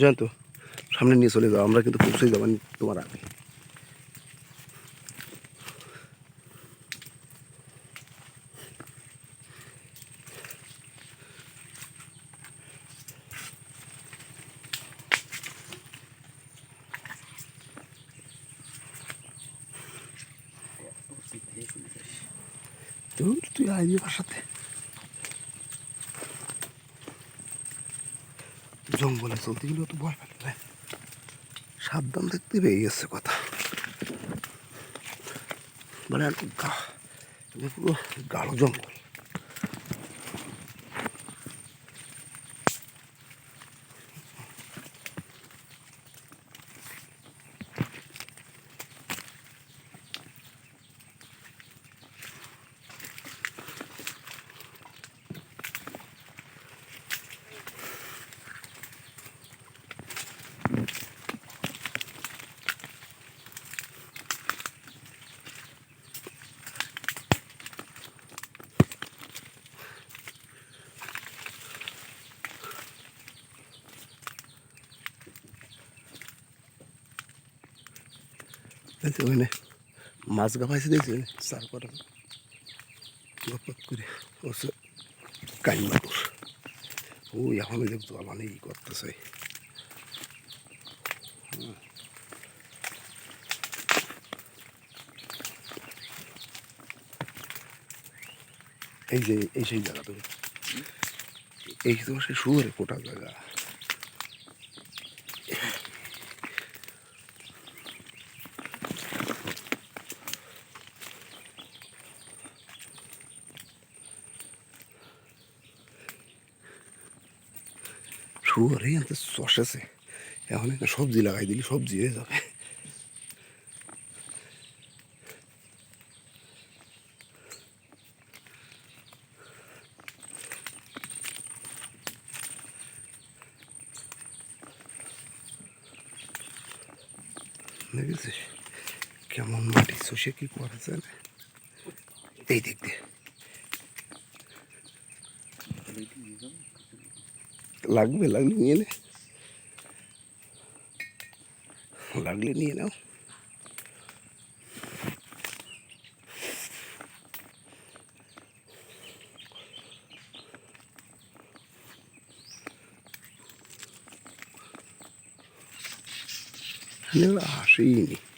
জয়ন্ত সামনে নিয়ে চলে যাও আমরা কিন্তু পৌঁছে যাব তোমার আগে। তুই আইবি আমার জঙ্গলে চলতে গেলে তো ভয় পেলে ভাই সাবধান দেখতে পেয়ে গেছে কথা। মানে আর পুরো গাঢ় জঙ্গল। ওখানে মাছ গাফাইছে দেখছি চার কটা গপত করে ওসে কাইম মাতুর ওই এখন দেখছ মানে ই করতেছে। এই যে এই সেই জায়গা এই তোমার সেই শুয়ারে ফোটা জায়গা শুয়ারে এতে চষেছে এখন একটা সবজি লাগাই দিলি, সবজি হয়ে যাবে। দেখেছিস? কেমন মাটি চষে কি করেছে এই দিক দিয়ে หลังไปหลังนี้เลยหลังเรื่องนี้เนาะเนื้ออาชีนี้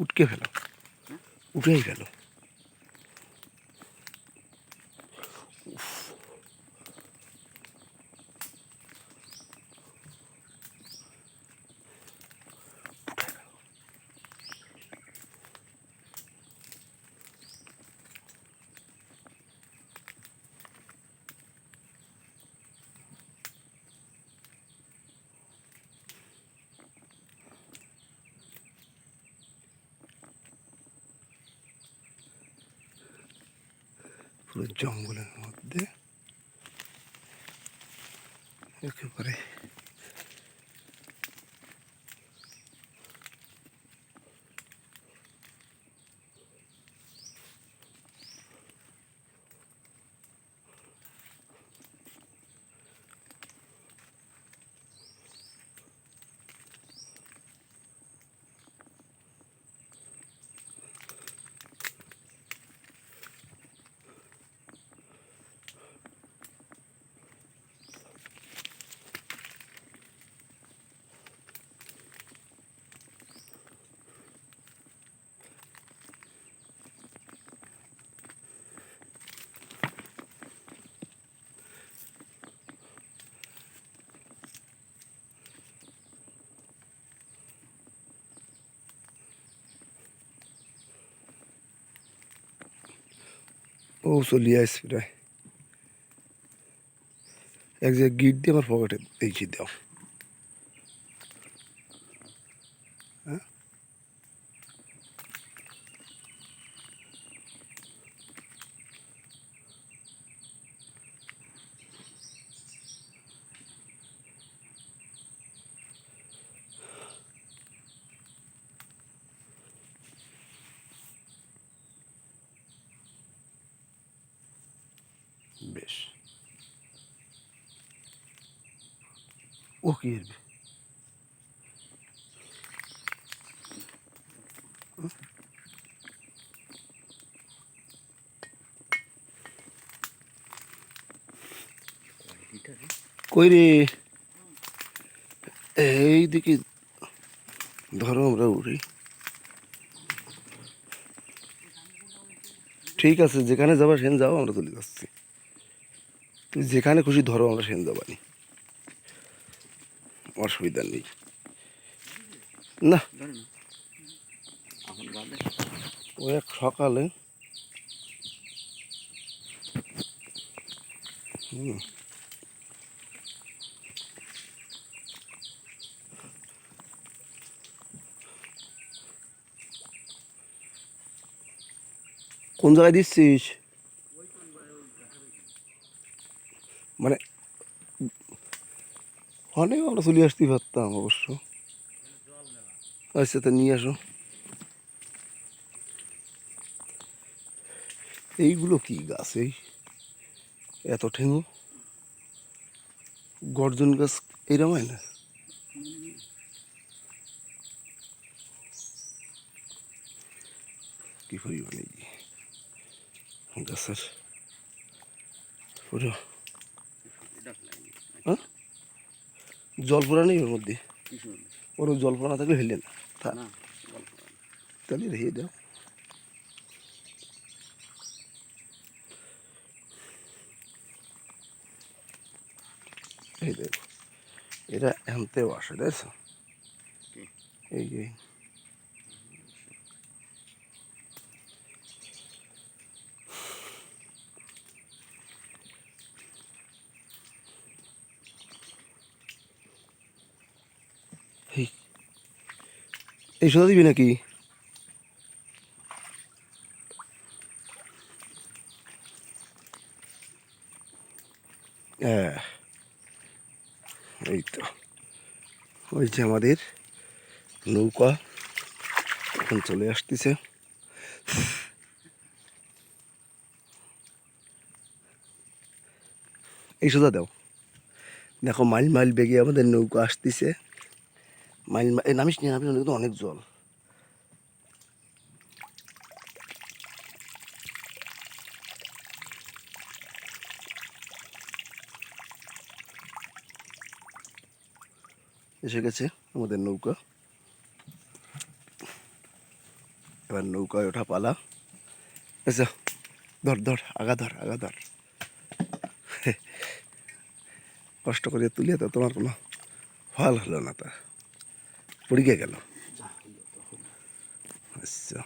উঠকে ফেলো উঠেই গেল পুরো জঙ্গলের মধ্যে ও চলিয়ে আসছি প্রায় এক জায়গায় গিট দিয়ে আমার পকেটে এই দাও। বেশ ও কি এরবে কই রে এই দিকে ধরো আমরা উড়ি ঠিক আছে যেখানে যাবা সেখানে যাও আমরা চলে যাচ্ছি যেখানে খুশি ধরো আমরা সেখানে যাবানি অসুবিধা নেই। না। ও এক সকালে কোন জায়গায় দিচ্ছিস মানে অনেক আমরা চলে আসতে পারতাম অবশ্য। আচ্ছা তা নিয়ে আসো। এইগুলো কি গাছ এই? এত ঠেঙো? গর্জন গাছ এরম হয় না? কি পরিমাণে গাছের? পুরো হ্যাঁ? জল পড়া নেই ওর মধ্যে? ওর জল পড়া না থাকলে হেলে না। তাহলে রেখে দাও। এই দেখো এটা এনতেও আসে দেখছ এই এই এই সোজা দিবি নাকি? হ্যাঁ। এই তো। ওই যে আমাদের নৌকা এখন চলে আসতেছে। এই সোজা দাও। দেখো মাইল মাইল বেগে আমাদের নৌকা আসতেছে। মাইল নামিস নিয়ে নামিস কিন্তু অনেক জল। এসে গেছে আমাদের নৌকা। এবার নৌকায় ওঠা পালা। আচ্ছা ধর ধর, আগা ধর আগা ধর। কষ্ট করে তুলিয়ে তো তোমার কোনো ফল হলো না তা পড়ে গেল। আচ্ছা